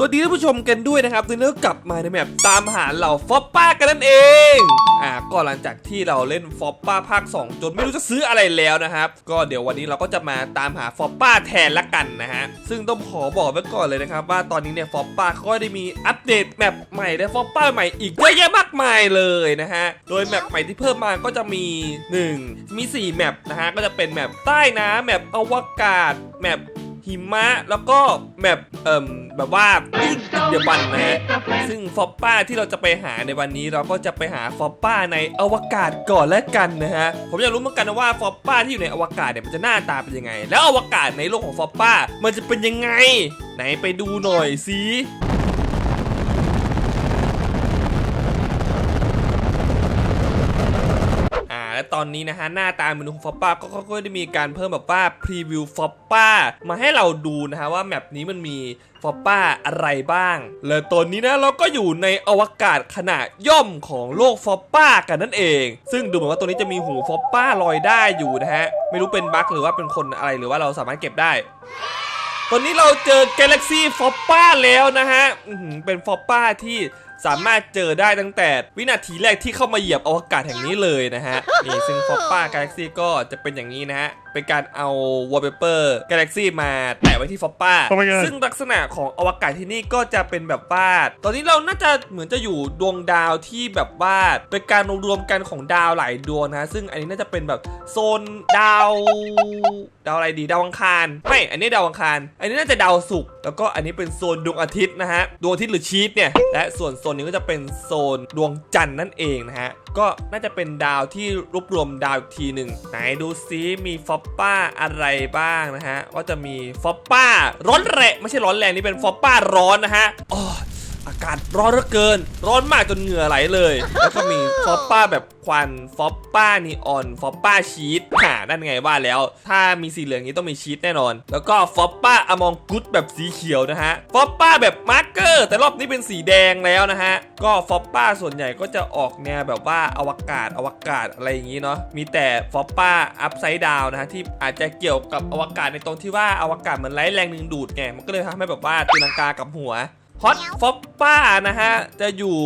สวัสดีท่านผู้ชมกันด้วยนะครับตอนนี้ก็กลับมาในแมปตามหาเหล่าฟอปป้ากันนั่นเอง อ่าก็หลังจากที่เราเล่นฟอปป้าภาค 2 จนไม่รู้จะซื้ออะไรแล้วนะครับ ก็เดี๋ยววันนี้เราก็จะมาตามหาฟอปป้าแทนละกันนะฮะ ซึ่งต้องขอบอกไว้ก่อนเลยนะครับ ว่าตอนนี้เนี่ยฟอปป้าเขาก็ได้มีอัปเดตแมปใหม่และฟอปป้าใหม่อีกเยอะแยะมากมายเลยนะฮะ โดยแมปใหม่ที่เพิ่มมาก็จะมี 1 มี 4 แมปนะฮะ ก็จะเป็นแมปใต้น้ำแมปอวกาศแมป หิมะแล้วก็แบบเอ่มแบบว่ายืดเดี๋ยวบันนะฮะซึ่งฟอปป้าที่เราจะไปหาในวันนี้เราก็จะไปหาฟอปป้าในอวกาศก่อนแล้วกันนะฮะผมอยากรู้เหมือนกันนะว่าฟอปป้าที่อยู่ในอวกาศเนี่ยมันจะหน้าตาเป็นยังไง แล้วอวกาศในโลกของฟอปป้ามันจะเป็นยังไง ไหนไปดูหน่อยสิ อ่าและตอนนี้นะฮะหน้าตาเมนูของฟอปป้าก็ก็ก็ได้มีการเพิ่มแบบว่าพรีวิวฟอปป้ามาให้เราดูนะฮะว่าแมปนี้มันมีฟอปป้าอะไรบ้าง และตอนนี้นะเราก็อยู่ในอวกาศขนาดย่อมของโลกฟอปป้ากันนั่นเอง ซึ่งดูเหมือนว่าตัวนี้จะมีหูฟอปป้าลอยได้อยู่นะฮะ ไม่รู้เป็นบั๊กหรือว่าเป็นคนอะไรหรือว่าเราสามารถเก็บได้ตอนนี้เราเจอ Galaxy f o p p a แล้วนะฮะเป็นฟอปป้าที่ สามารถเจอได้ตั้งแต่วินาทีแรกที่เข้ามาเหยียบอวกาศแห่งนี้เลยนะฮะนี่ซึ่งฟอปป้ากาแล็กซี่ก็จะเป็นอย่างนี้นะฮะเป็นการเอา wallpaper Galaxy มาแปะไว้ที่ฟอปป้า Oh my god ซึ่งลักษณะของอวกาศที่นี่ก็จะเป็นแบบว่าตอนนี้เราน่าจะเหมือนจะอยู่ดวงดาวที่แบบว่าเป็นการรวมกันของดาวหลายดวงนะฮะซึ่งอันนี้น่าจะเป็นแบบโซนดาว ดาวอะไรดีดาวอังคารไม่อันนี้ดาวอังคาร อันนี้น่าจะดาวศุกร์แล้วก็อันนี้เป็นโซนดวงอาทิตย์นะฮะดวงอาทิตย์หรือชีตเนี่ยและส่วนโซนนี้ก็จะเป็นโซนดวงจันทร์นั่นเองนะฮะก็น่าจะเป็นดาวที่รวบรวมดาวอีกทีหนึ่งไหนดูซิมีฟอปป้าอะไรบ้างนะฮะ ก็จะมีฟอปป้าร้อนแรงไม่ใช่ร้อนแรงนี่เป็นฟอปป้าร้อนนะฮะอ๋อ อากาศร้อนเหลือเกิน ร้อนมากจนเหงื่อไหลเลย แล้วก็มีฟอปป้าแบบควันฟอปป้านีออนฟอปป้าชีสหานั่นไงว่าแล้ว ถ้ามีสีเหลืองนี้ต้องมีชีสแน่นอน แล้วก็ฟอปป้าอมองกุดแบบสีเขียวนะฮะฟอปป้าแบบมาร์กเกอร์ แต่รอบนี้เป็นสีแดงแล้วนะฮะก็ฟอปป้าส่วนใหญ่ก็จะออกแนวแบบว่าอวกาศอวกาศอะไรอย่างนี้เนาะมีแต่ฟอปป้าอัพไซด์ดาวนะฮะที่อาจจะเกี่ยวกับอวกาศในตรงที่ว่าอวกาศเหมือนไร้แรงดึงดูดไงมันก็เลยทำให้แบบว่าตีลังกากับหัว ฮอตฟอปป้านะฮะ จะอยู่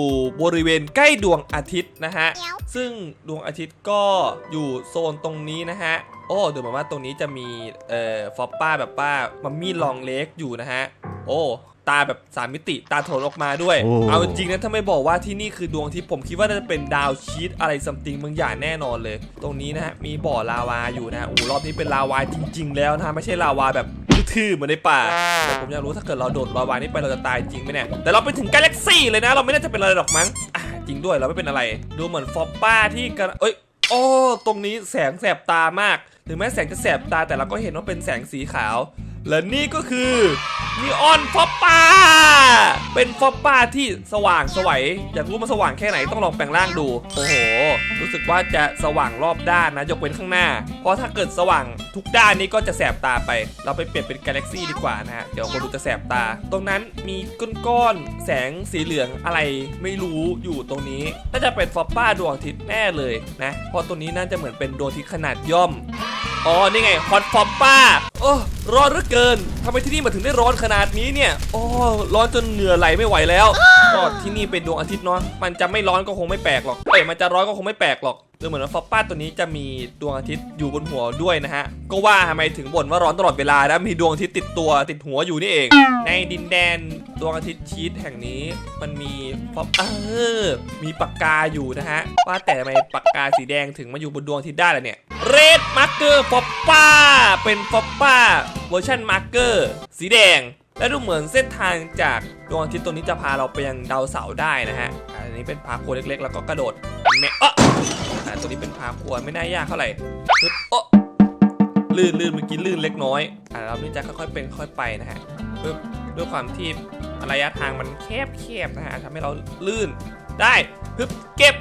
บริเวณใกล้ดวงอาทิตย์นะฮะ ซึ่งดวงอาทิตย์ก็อยู่โซนตรงนี้นะฮะ โอ้ดูเหมือนว่าตรงนี้จะมีเอ่อฟอปป้าแบบว่ามัมมี่ลองเล็กอยู่นะฮะ โอ้ ตาแบบสามมิติตาโถนออกมาด้วย โอ้ เอาจริงนะถ้าไม่บอกว่าที่นี่คือดวงอาทิตย์ผมคิดว่าน่าจะเป็นดาวชีตอะไรซัมติงบางอย่างแน่นอนเลย ตรงนี้นะฮะมีบ่อลาวาอยู่นะฮะโอ้รอบนี้เป็นลาวาจริง ๆ แล้วนะฮะไม่ใช่ลาวาแบบทื่อๆเหมือนในป่าแต่ผมอยากรู้ถ้าเกิดเราโดดลาวานี้ไปเราจะตายจริงไหมเนี่ยแต่เราไปถึงกาแล็กซี่เลยนะ เราไม่น่าจะเป็นอะไรหรอกมั้งอะจริงด้วยเราไม่เป็นอะไร ดูเหมือนฟอปป้าที่กันเอ้ย โอ้ ตรงนี้แสงแสบตามาก ถึงแม้แสงจะแสบตาแต่เราก็เห็นว่าเป็นแสงสีขาว และนี่ก็คือนีออนฟอปป้า เป็นฟอปป้าที่สว่างสวัยอยากรู้มันสว่างแค่ไหนต้องลองแปลงร่างดู โอ้โห รู้สึกว่าจะสว่างรอบด้านนะ ยกเว้นข้างหน้า เพราะถ้าเกิดสว่างทุกด้านนี้ก็จะแสบตาไป เราไปเปลี่ยนเป็นกาแล็กซี่ดีกว่านะฮะ เดี๋ยวคนดูจะแสบตา ตรงนั้นมีก้อนๆแสงสีเหลืองอะไรไม่รู้อยู่ตรงนี้ น่าจะเป็นฟอปป้าดวงอาทิตย์แน่เลยนะ เพราะตัวนี้น่าจะเหมือนเป็นดวงอาทิตย์ขนาดย่อม อ๋อ นี่ไง ฮอตฟอปป้า โอ้ร้อนเหลือเกินทำไมที่นี่มาถึงได้ร้อนขนาดนี้เนี่ย โอ้ร้อนจนเหงื่อไหลไม่ไหวแล้ว ก็ที่นี่เป็นดวงอาทิตย์เนาะ มันจะไม่ร้อนก็คงไม่แปลกหรอก เอ้ย มันจะร้อนก็คงไม่แปลกหรอก ดูเหมือนว่าฟอปป้าตัวนี้จะมีดวงอาทิตย์อยู่บนหัวด้วยนะฮะ ก็ว่าทำไมถึงบ่นว่าร้อนตลอดเวลานะมีดวงอาทิตย์ติดตัวติดหัวอยู่นี่เอง ในดินแดนดวงอาทิตย์ชีตแห่งนี้ มันมีฟอปเออมีปากกาอยู่นะฮะ ว่าแต่ทำไมปากกาสีแดงถึงมาอยู่บนดวงอาทิตย์ได้ล่ะเนี่ยเรดมาร์เกอร์ฟอปป้าเป็นฟอปป้าเวอร์ชันมาร์เกอร์สีแดงและดูเหมือนเส้นทางจากดวงอาทิตย์ตัวนี้จะพาเราไปยังดาวเสาร์ได้นะฮะ อันนี้เป็นพาโคเล็กๆ แล้วก็กระโดดแม่เออ ตัวนี้เป็นพาโคไม่น่ายากเท่าไหร่โอะลื่นลื่นเมื่อกี้ลื่นเล็กน้อยอ่าเรานี่จะค่อยๆเป็นค่อยไปนะฮะปึ๊บด้วยความที่ระยะทางมันแคบๆนะฮะทำให้เราลื่นได้ปึ๊บเก็บ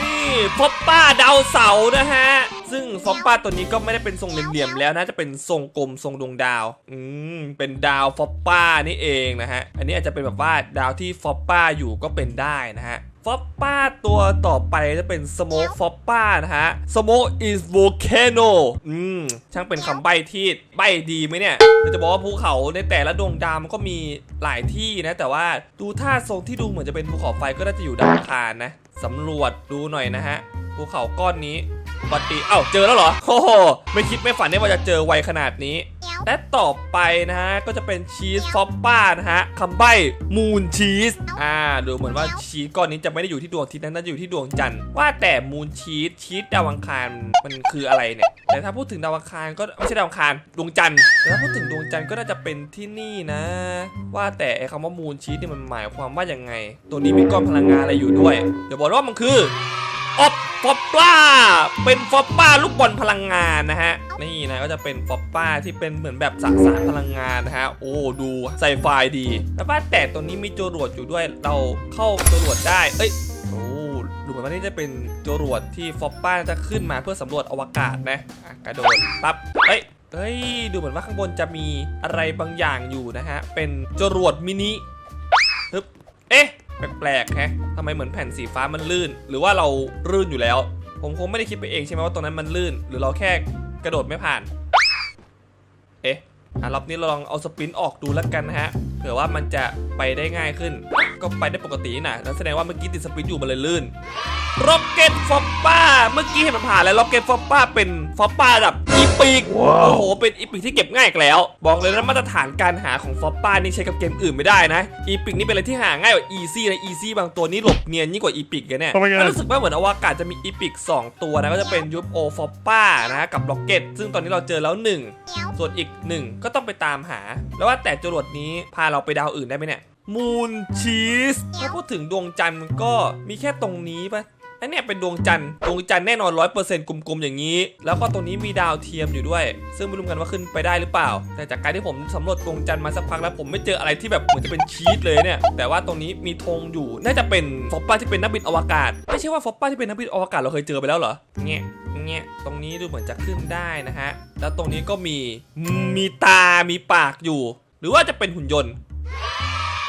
นี่ฟอปป้าดาวเสาร์นะฮะ ซึ่งฟอปป้าตัวนี้ก็ไม่ได้เป็นทรงเหลี่ยมๆแล้วนะจะเป็นทรงกลมทรงดวงดาว อืม เป็นดาวฟอปป้านี่เองนะฮะ อันนี้อาจจะเป็นแบบว่าดาวที่ฟอปป้าอยู่ก็เป็นได้นะฮะ ฟฟอปป้าตัวต่อไปจะเป็นสโมกฟอปป้านะฮะสโมก is volcano อืมช่างเป็นคำใบ้ที่ใบ้ดีไหมเนี่ยจะบอกว่าภูเขาในแต่ละดวงดาวมันก็มีหลายที่นะ แต่ว่าดูท่าทรงที่ดูเหมือนจะเป็นภูเขาไฟก็น่าจะอยู่ดาวอังคารนะสำรวจดูหน่อยนะฮะภูเขาก้อนนี้ปกติเอ้าเจอแล้วเหรอโอ้โหไม่คิดไม่ฝันได้ว่าจะเจอไวขนาดนี้ และต่อไปนะฮะก็จะเป็นชีสฟอปป้านะฮะคำใบ้มูนชีสอ่าดูเหมือนว่าชีสก้อนนี้จะไม่ได้อยู่ที่ดวงอาทิตย์นะน่าจะอยู่ที่ดวงจันทร์ว่าแต่มูนชีสชีสดาวอังคารมันคืออะไรเนี่ยแต่ถ้าพูดถึงดาวอังคารก็ไม่ใช่ดาวอังคารดวงจันทร์แต่ถ้าพูดถึงดวงจันทร์ก็น่าจะเป็นที่นี่นะ ว่าแต่ไอ้คำว่ามูนชีสนี่มันหมายความว่ายังไง ตัวนี้มีก้อนพลังงานอะไรอยู่ด้วยเดี๋ยวบอกว่ามันคือออฟ ฟอปป้า เป็นฟอปป้าลูกบอลพลังงานนะฮะ นี่นะก็จะเป็นฟอปป้าที่เป็นเหมือนแบบสสารพลังงานนะฮะ โอ้ดูใส่ไฟดี แล้วว่าแต่ตัวนี้มีจรวดอยู่ด้วย เราเข้าจรวดได้ เอ้ยโอ้ดูเหมือนว่านี่จะเป็นจรวดที่ฟอปป้าจะขึ้นมาเพื่อสำรวจอวกาศนะอะกระโดดปั๊บเฮ้ยเฮ้ย ดูเหมือนว่าข้างบนจะมีอะไรบางอย่างอยู่นะฮะ เป็นจรวดมินิฮึบเอ๊ะ แปลกๆแฮะทำไมเหมือนแผ่นสีฟ้ามันลื่น หรือว่าเราลื่นอยู่แล้ว ผมคงไม่ได้คิดไปเองใช่ไหมว่าตรงนั้นมันลื่น หรือเราแค่กระโดดไม่ผ่าน เอ๊ะอะรอบนี้เราลองเอาสปรินต์ออกดูแล้วกันนะฮะ เผื่อว่ามันจะไปได้ง่ายขึ้น ก็ไปได้ปกตินี่นะนั่นแสดงว่าเมื่อกี้ติดสปรินต์อยู่มันเลยลื่นร็อกเก็ตฟอปป้า เมื่อกี้เห็นมันผ่านแล้วร็อกเก็ตฟอปป้าเป็นฟอปป้าระดับอีพิกโอ้โห เป็นอีพิกที่เก็บง่ายอีกแล้ว บอกเลยนะมาตรฐานการหาของฟอปป้านี่ใช้กับเกมอื่นไม่ได้นะ อีพิกนี่เป็นอะไรที่หาง่ายกว่าอีซี่นะอีซี่บางตัวนี่หลบเนียนยิ่งกว่าอีพิกกันเนี่ย Oh my god แล้วรู้สึกว่าเหมือนอวกาศจะมีอีพิก2ตัวนะก็จะเป็นยูโอฟอปป้านะฮะกับร็อกเก็ตซึ่งตอนนี้เราเจอแล้วหนึ่งส่วนอีกหนึ่งก็ต้องไปตามหา แล้วว่าแต่จรวดนี้พาเราไปดาวอื่นได้ไหมเนี่ย มูนชีสถ้าพูดถึงดวงจันทร์มันก็มีแค่ตรงนี้ปะอันเนี้ยเป็นดวงจันทร์ดวงจันทร์แน่นอนร้อยเปอร์เซ็นต์กลมๆอย่างนี้ แล้วก็ตรงนี้มีดาวเทียมอยู่ด้วย ซึ่งไม่รู้กันว่าขึ้นไปได้หรือเปล่า แต่จากการที่ผมสำรวจดวงจันทร์มาสักพักแล้วผมไม่เจออะไรที่แบบเหมือนจะเป็นชีสเลยเนี่ย แต่ว่าตรงนี้มีธงอยู่ น่าจะเป็นฟอปป้าที่เป็นนักบินอวกาศ ไม่ใช่ว่าฟอปป้าที่เป็นนักบินอวกาศเราเคยเจอไปแล้วเหรอเงี้ยเงี้ยตรงนี้ดูเหมือนจะขึ้นได้นะฮะ แล้วตรงนี้ก็มี มีตา มีปากอยู่ หรือว่าจะเป็นหุ่นยนต์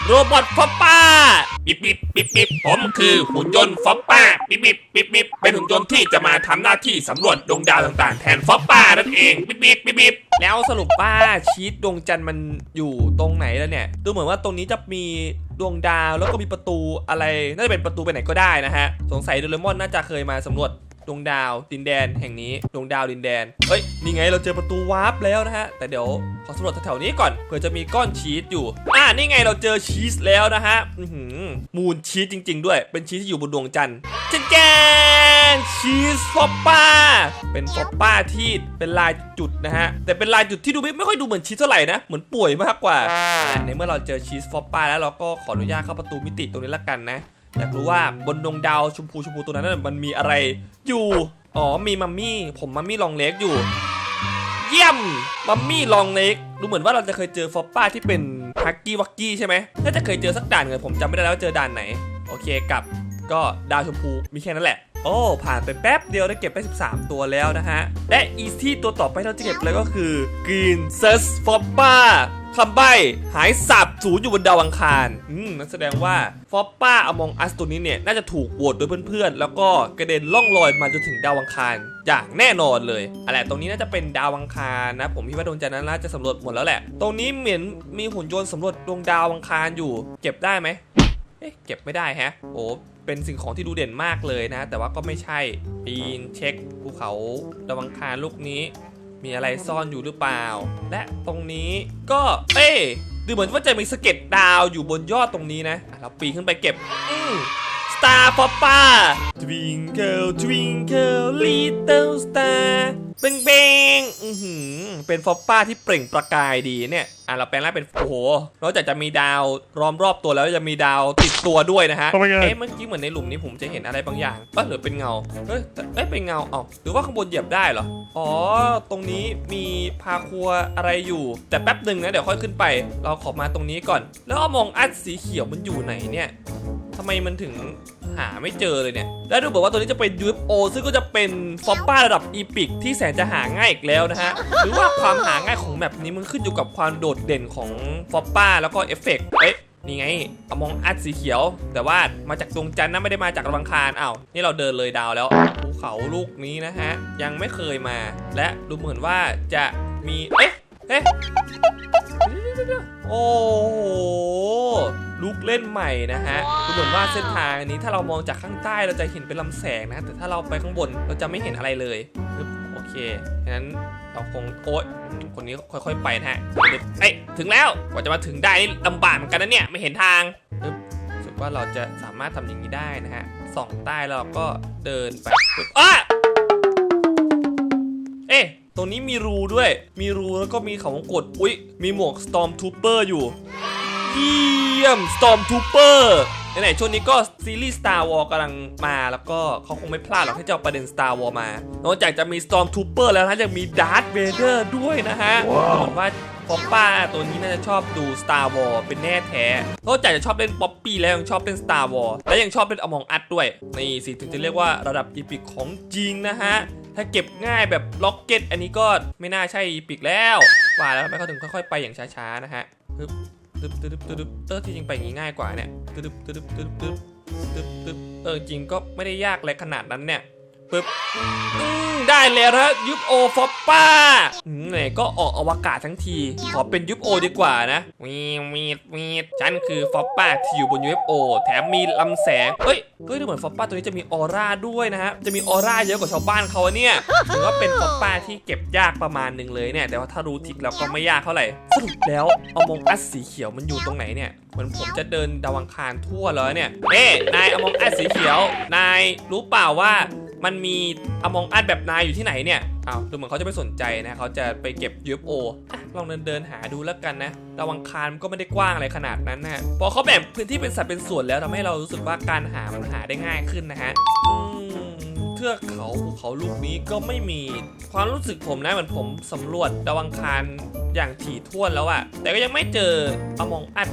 โรบอทฟอปป้าปิบปิบปิบปิบผมคือหุ่นยนต์ฟอปป้าปิบปิบปิบปิบเป็นหุ่นยนต์ที่จะมาทำหน้าที่สำรวจดวงดาวต่างๆ แทนฟอปป้านั่นเองปิบปิบปิบปิบแล้วสรุปว่าชีตดวงจันทร์มันอยู่ตรงไหนแล้วเนี่ยดูเหมือนว่าตรงนี้จะมีดวงดาวแล้วก็มีประตูอะไรน่าจะเป็นประตูไปไหนก็ได้นะฮะสงสัยโดเรมอนน่าจะเคยมาสำรวจ ดวงดาวดินแดนแห่งนี้ดวงดาวดินแดนเฮ้ยนี่ไงเราเจอประตูวาร์ปแล้วนะฮะแต่เดี๋ยวขอสำรวจแถวๆนี้ก่อนเผื่อจะมีก้อนชีสอยู่อ่านี่ไงเราเจอชีสแล้วนะฮะหือมูนชีสจริง ๆ ด้วย เป็นชีสที่อยู่บนดวงจันทร์แจ้งชีสฟอปป้าเป็นฟอปป้าที่เป็นลายจุดนะฮะแต่เป็นลายจุดที่ดูไม่ไม่ค่อยดูเหมือนชีสเท่าไหร่นะเหมือนป่วยมากกว่าอะในเมื่อเราเจอชีสฟอปป้าแล้วเราก็ขออนุญาตเข้าประตูมิติตรงนี้ละกันนะ อยากรู้ว่าบนดวงดาวชมพูชมพูตัวนั้นนะมันมีอะไรอยู่อ๋อมีมัมมี่ ผมมัมมี่ลองเล็กอยู่ เยี่ยมมัมมี่ลองเล็กดูเหมือนว่าเราจะเคยเจอฟอปป้าที่เป็นฮักกี้วักกี้ใช่ไหมน่าจะเคยเจอสักด่านเลยผมจำไม่ได้แล้วว่าเจอด่านไหน โอเคกลับก็ดาวชมพูมีแค่นั้นแหละ โอ้ผ่านไปแป๊บเดียวได้เก็บไป 13 ตัวแล้วนะฮะ และอีที่ตัวต่อไปที่เราจะเก็บเลยก็คือ Green s u s f o p p a คำใบ้หายสาบสูญอยู่บนดาวอังคาร อืมนั่นแสดงว่าฟอปป้าอมองอัสตัวนี้เนี่ย น่าจะถูกโหวตโดยเพื่อนๆ แล้วก็กระเด็นล่องลอยมาจนถึงดาวอังคาร อย่างแน่นอนเลยอะไรตรงนี้น่าจะเป็นดาวอังคารนะ ผมคิดว่าดวงจันทร์นั้นน่าจะสำรวจหมดแล้วแหละ ตรงนี้เหมือนมีหุ่นยนต์สำรวจดวงดาวอังคารอยู่ เก็บได้ไหมเอ๊ะเก็บไม่ได้ฮะ โอ้เป็นสิ่งของที่ดูเด่นมากเลยนะ แต่ว่าก็ไม่ใช่ปีนเช็คภูเขาดาวอังคารลูกนี้ มีอะไรซ่อนอยู่หรือเปล่า และตรงนี้ก็เอ๊ดูเหมือนว่าจะมีสะเก็ดดาวอยู่บนยอดตรงนี้นะเราปีนขึ้นไปเก็บอืม Star p o p p a Twinkle Twinkle Little Star เบงเบงอือหือ เป็นฟอปป้าที่เปล่งประกายดีเนี่ย อะเราแปลงร่างเป็นโอ้โหนอกจากจะมีดาวล้อมรอบตัวแล้วจะมีดาวติดตัวด้วยนะฮะ Oh my god เอ๊ะเมื่อกี้เหมือนในหลุมนี้ผมจะเห็นอะไรบางอย่างป่ะหรือเป็นเงา เฮ้ยแต่เอ้ยเป็นเงาเอ้าหรือว่าข้างบนเหยียบได้เหรอ อ๋อ ตรงนี้มีพาครัวอะไรอยู่ แต่แป๊บหนึ่งนะเดี๋ยวค่อยขึ้นไป เราขอมาตรงนี้ก่อน แล้วเอามองอัดสีเขียวมันอยู่ไหนเนี่ย ทำไมมันถึงหาไม่เจอเลยเนี่ย แล้วดูเหมือนว่าตัวนี้จะเป็น UFO ซึ่งก็จะเป็นฟอปป้าระดับอีพิกที่แสนจะหาง่ายอีกแล้วนะฮะ หรือว่าความหาง่ายของแมปนี้มันขึ้นอยู่กับความโดดเด่นของฟอปป้าแล้วก็เอฟเฟกต์เอ๊ะนี่ไงอมองอัดสีเขียว แต่ว่ามาจากดวงจันทร์นะไม่ได้มาจากดาวอังคารอ้าวนี่เราเดินเลยดาวแล้วภูเขาลูกนี้นะฮะ ยังไม่เคยมา และดูเหมือนว่าจะมี เอ๊ะ เอ๊ะ โอ้โห ลูกเล่นใหม่นะฮะดูเหมือนว่าเส้นทางอันนี้ถ้าเรามองจากข้างใต้เราจะเห็นเป็นลำแสงนะ แต่ถ้าเราไปข้างบนเราจะไม่เห็นอะไรเลยปึ๊บโอเคงั้นเราคงโอ๊ยคนนี้ค่อยๆไปนะฮะเอ้ยถึงแล้วกว่าจะมาถึงได้นี่ลำบากเหมือนกันนะเนี่ยไม่เห็นทางปึ๊บรู้สึกว่าเราจะสามารถทำอย่างนี้ได้นะฮะส่องใต้แล้วเราก็เดินไปปึ๊บอะเอ๊ะตรงนี้มีรูด้วย มีรูแล้วก็มีเขาวงกด อุ๊ย มีหมวก Storm Trooper อยู่ เยี่ยม Storm Trooper ไหนๆช่วงนี้ก็ซีรีส์ Star Wars กำลังมาแล้วก็เขาคงไม่พลาดหรอกที่จะเอาประเด็น Star Wars มา นอกจากจะมี Storm Trooper แล้วนะยังมี Darth Vader ด้วยนะฮะผมว่าป๊อปป้าตัวนี้น่าจะชอบดู Star Wars เป็นแน่แท้นอกจากจะชอบเล่นป๊อปปี้แล้วยังชอบเล่น Star Wars และยังชอบเล่น Among Us ด้วย นี่สิถึงจะเรียกว่าระดับอีพิกของจริงนะฮะ ถ้าเก็บง่ายแบบล็อกเก็ตอันนี้ก็ไม่น่าใช่อีพิกแล้ว ว่าแล้วทำไมเขาถึงค่อยๆ ไปอย่างช้าๆ นะฮะปึ๊บ ตึ๊บตึ๊บตึ๊บตึ๊บเออที่จริงไปงี้ง่ายกว่าเนี่ยตึ๊บตึ๊บตึ๊บตึ๊บตึ๊บตึ๊บเออจริงก็ไม่ได้ยากอะไรขนาดนั้นเนี่ย ปึ๊บได้แล้วนะยุบโอฟอปป้าไหนก็ออกอวกาศทั้งที ขอเป็นยุบโอดีกว่านะวีดวีดวีฉันคือฟอปป้าที่อยู่บน UFO แถมมีลำแสงเฮ้ยเฮ้ยดูเหมือนฟอปป้าตัวนี้จะมีออร่าด้วยนะฮะจะมีออร่าเยอะกว่าชาวบ้านเขาเนี่ยถือว่าเป็นฟอปป้าที่เก็บยากประมาณหนึ่งเลยเนี่ยแต่ว่าถ้ารู้ทิกแล้วก็ไม่ยากเท่าไหร่สรุปแล้วอมองอัสสีเขียวมันอยู่ตรงไหนเนี่ยเหมือนผมจะเดินดาวังคารทั่วแล้วเนี่ยเอ๊นายอมองอัสสีเขียว นายรู้เปล่าว่า มันมีอมองอัดแบบนายอยู่ที่ไหนเนี่ยอ้าวดูเหมือนเขาจะไม่สนใจนะเขาจะไปเก็บ UFO อะลองเดินเดินหาดูแล้วกันนะดาวังคารมันก็ไม่ได้กว้างอะไรขนาดนั้นนะฮะพอเขาแบ่งพื้นที่เป็นสัดเป็นส่วนแล้วทำให้เรารู้สึกว่าการหามันหาได้ง่ายขึ้นนะฮะเทือกเขาภูเขาลูกนี้ก็ไม่มีความรู้สึกผมนะเหมือนผมสำรวจดาวังคารอย่างถี่ถ้วนแล้วอะแต่ก็ยังไม่เจออมองอัด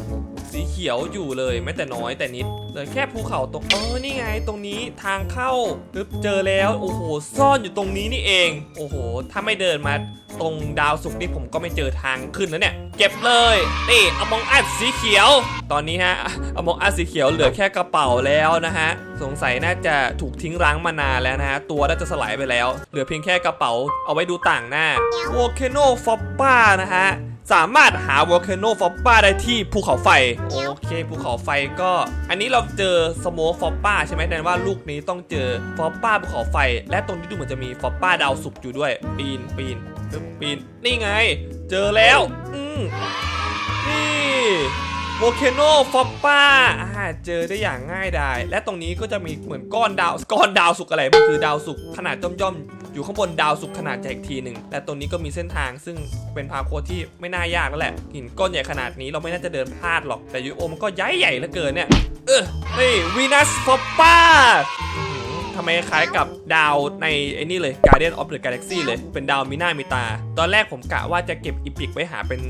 สีเขียวอยู่เลยแม้แต่น้อยแต่นิด เหลยแค่ภูเขาตรงเออนี่ไงตรงนี้ทางเข้าปึ๊บเจอแล้วโอ้โหซ่อนอยู่ตรงนี้นี่เอง โอ้โห ถ้าไม่เดินมาตรงดาวสุกนี่ผมก็ไม่เจอทางขึ้นแล้วเนี่ยเก็บเลยนี่อมองอัดสีเขียว ตอนนี้ฮะอมองอัดสีเขียวเหลือแค่กระเป๋าแล้วนะฮะสงสัยน่าจะถูกทิ้งร้างมานานแล้วนะฮะตัวน่าจะสลายไปแล้ว เหลือเพียงแค่กระเป๋าเอาไว้ดูต่างหน้า Volcano f o p p a นะฮะ สามารถหา Volcano f o p p a ได้ที่ภูเขาไฟ โอเคภูเขาไฟก็ อันนี้เราเจอ Smoke f o p p a ใช่ไหมแปลว่าลูกนี้ต้องเจอ f o p p a ภูเขาไฟ และตรงนี้ดูเหมือนจะมี f o p p a ดาวสุกร์อยู่ด้วย ปีนปีนปึ๊บปีนนี่ไง เจอแล้ว อืมนี่ Volcano f o p p a อ่าเจอได้อย่างง่ายดาย และตรงนี้ก็จะมีเหมือนก้อนดาว ก้อนดาวสุกอะไร มันคือดาวสุกขนาดย่อมๆ อยู่ข้างบนดาวสุกขนาดใหญ่อีกทีหนึ่งและตรงนี้ก็มีเส้นทางซึ่งเป็นพาโคที่ไม่น่ายากแล้วแหละหินก้อนใหญ่ขนาดนี้เราไม่น่าจะเดินพลาดหรอกแต่ยูโอมันก็ย้ายใหญ่เหลือเกินเนี่ยเออนี่วีนัสฟอปป้า ทำไมคล้ายกับดาวในไอ้นี่เลย Guardian of the Galaxy เลย เป็นดาวมีหน้ามีตา ตอนแรกผมกะว่าจะเก็บอีพิกไว้หาเป็น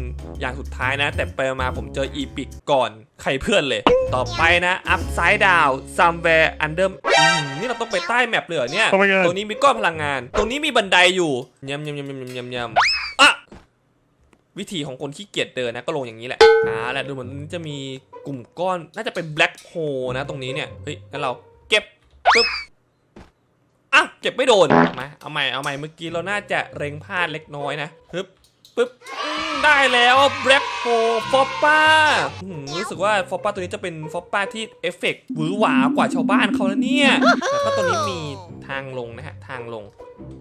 อย่างสุดท้ายนะ แต่ไปมาผมเจออีพิกก่อนใครเพื่อนเลย ต่อไปนะ Upside Down Somewhere Under อืมนี่เราต้องไปใต้แมปเลยเหรอเนี่ย Oh my god ตรงนี้มีก้อนพลังงาน ตรงนี้มีบันไดอยู่ยำยำยำยำยำยำอะวิธีของคนขี้เกียจเดินนะก็ลงอย่างนี้แหละอ่าแหละดูเหมือนจะมีกลุ่มก้อนน่าจะเป็นแบล็คโฮนะตรงนี้เนี่ย เฮ้ยงั้นเราเก็บปึ๊บอะ เก็บไม่โดนมาเอาใหม่เอาใหม่เมื่อกี้เราน่าจะเร็งพลาดเล็กน้อยนะปึ๊บปึ๊บได้แล้วแบล็คโฮฟอปป้ารู้สึกว่าฟอปป้าตัวนี้จะเป็นฟอปป้าที่เอฟเฟกต์หวือหวากว่าชาวบ้านเขาแล้วเนี่ยแล้วก็ตัวนี้มีทางลงนะฮะทางลง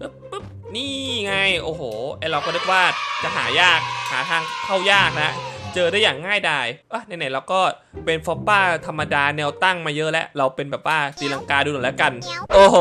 ปึ๊บปึ๊บนี่ไงโอ้โหไอเราก็นึกว่าจะหายากหาทางเข้ายากนะเจอได้อย่างง่ายดายอะไหนๆเราก็เป็นฟอปป้าธรรมดาแนวตั้งมาเยอะแล้ว เราเป็นแบบว่าตีลังกาดูหน่อยแล้วกัน โอ้โห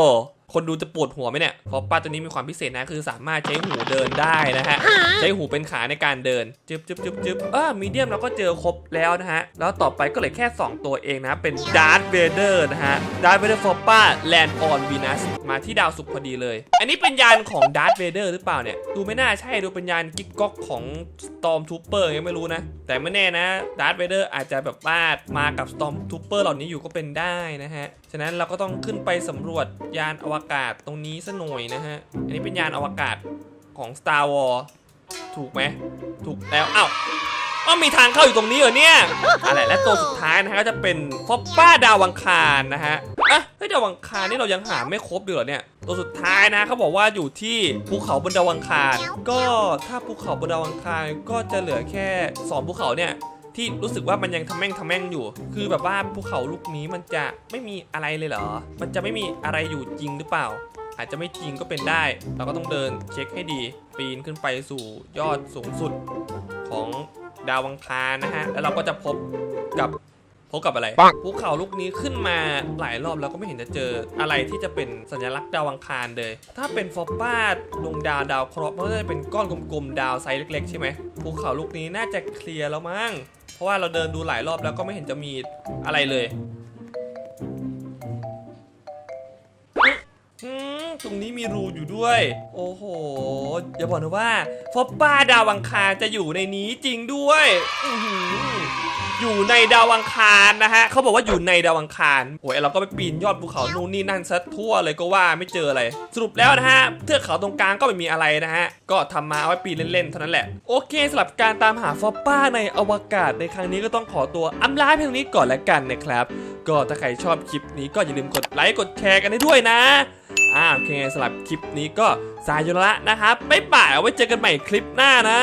คนดูจะปวดหัวไหมเนี่ยฟอปป้าตัวนี้มีความพิเศษนะคือสามารถใช้หูเดินได้นะฮะใช้หูเป็นขาในการเดินจึ๊บจึ๊บจึ๊บจึ๊บเออมีเดียมเราก็เจอครบแล้วนะฮะแล้วต่อไปก็เหลือแค่ 2 ตัวเองนะเป็นดาร์ v เวเดอร์นะฮะดาร์ v เวเดอร์ฟอปป้าแลนด์ออนวีนัสมาที่ดาวศุกร์พอดีเลย อันนี้เป็นยานของดาร์ v เวเดอร์หรือเปล่าเนี่ยดูไม่น่าใช่ดูเป็นยานกิ๊กก๊อกของ Storm Trooper ยังไม่รู้นะ แต่ไม่แน่นะดาร์ v เวเดอร์อาจจะแบบว่ามากับ Storm Trooper เหล่านี้อยู่ก็เป็นได้นะฮะฉะนั้นเราก็ต้องขึ้นไปสำรวจยานอวกาศตรงนี้ซะหน่อยนะฮะ อันนี้เป็นยานอวกาศของ Star War ถูกไหม ถูกแล้วอ้าวอ๋อมีทางเข้าอยู่ตรงนี้เหรอเนี่ยอะไรและตัวสุดท้ายนะฮะก็จะเป็นฟอปป้าดาวังคารนะฮะอะเฮ้ยดาวังคารนี่เรายังหาไม่ครบดีเหรอเนี่ยตัวสุดท้ายนะเขาบอกว่าอยู่ที่ภูเขาบนดาวังคารก็ถ้าภูเขาบนดาวังคารก็จะเหลือแค่สองภูเขาเนี่ย ที่รู้สึกว่ามันยังทำแม่งทำแม่งอยู่ คือแบบว่าภูเขาลูกนี้มันจะไม่มีอะไรเลยเหรอ มันจะไม่มีอะไรอยู่จริงหรือเปล่า อาจจะไม่จริงก็เป็นได้ เราก็ต้องเดินเช็คให้ดี ปีนขึ้นไปสู่ยอดสูงสุดของดาวอังคารนะฮะ แล้วเราก็จะพบกับพบกับอะไรปังภูเขาลูกนี้ขึ้นมาหลายรอบแล้วก็ไม่เห็นจะเจออะไรที่จะเป็นสัญลักษณ์ดาวอังคารเลย ถ้าเป็นฟอปป้าดวงดาวดาวเคราะห์มันก็จะเป็นก้อนกลมๆดาวไซส์เล็กๆใช่ไหมภูเขาลูกนี้น่าจะเคลียร์แล้วมั้งเพ ราะว่าเราเดินดูหลายรอบแล้วก็ไม่เห็นจะมีอะไรเลยตรงนี้มีรูอยู่ด้วย โอ้โห อย่าบอกนะว่าฟอปป้าดาวังคารจะอยู่ในนี้จริงด้วย อือหือ อยู่ในดาวอังคารนะฮะเขาบอกว่าอยู่ในดาวอังคารโอ้ยเราก็ไปปีนยอดภูเขานู่นนี่นั่นซะทั่วเลยก็ว่าไม่เจออะไร สรุปแล้วนะฮะเทือกเขาตรงกลางก็ไม่มีอะไรนะฮะก็ทำมาเอาไว้ปีนเล่นๆเท่านั้นแหละโอเคสำหรับการตามหาฟอปป้าในอวกาศในครั้งนี้ก็ต้องขอตัวอำลาเพียงนี้ก่อนแล้วกันนะครับก็ถ้าใครชอบคลิปนี้ก็อย่าลืมกดไลค์กดแชร์กันให้ด้วยนะอ่าโอเคสำหรับคลิปนี้ก็สายยู่แล้วนะครับบ๊ายบายเอาไว้เจอกันใหม่คลิปหน้านะ